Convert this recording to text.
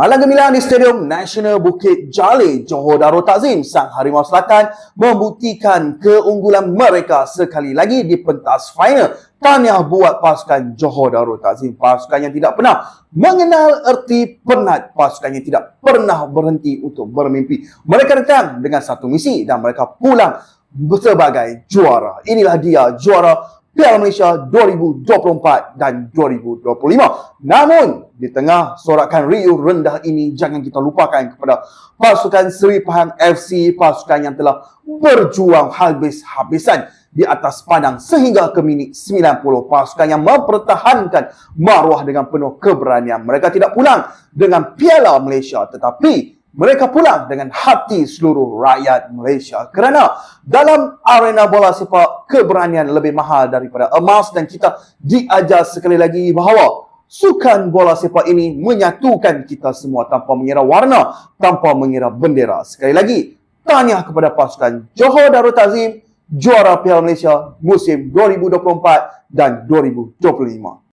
Malang gemilang di Stadium Nasional Bukit Jalil, Johor Darul Takzim, Sang Harimau Selatan membuktikan keunggulan mereka sekali lagi di pentas final. Tahniah buat pasukan Johor Darul Takzim, pasukan yang tidak pernah mengenal erti penat, pasukan yang tidak pernah berhenti untuk bermimpi. Mereka datang dengan satu misi dan mereka pulang sebagai juara. Inilah dia juara Piala Malaysia 2024 dan 2025. Namun, di tengah sorakan riuh rendah ini, jangan kita lupakan kepada pasukan Seri Pahang FC, pasukan yang telah berjuang habis-habisan di atas padang sehingga ke minit 90. Pasukan yang mempertahankan maruah dengan penuh keberanian. Mereka tidak pulang dengan Piala Malaysia tetapi mereka pulang dengan hati seluruh rakyat Malaysia. Kerana dalam arena bola sepak, keberanian lebih mahal daripada emas dan kita diajar sekali lagi bahawa sukan bola sepak ini menyatukan kita semua tanpa mengira warna, tanpa mengira bendera. Sekali lagi, tahniah kepada pasukan Johor Darul Tazim, juara Piala Malaysia musim 2024 dan 2025.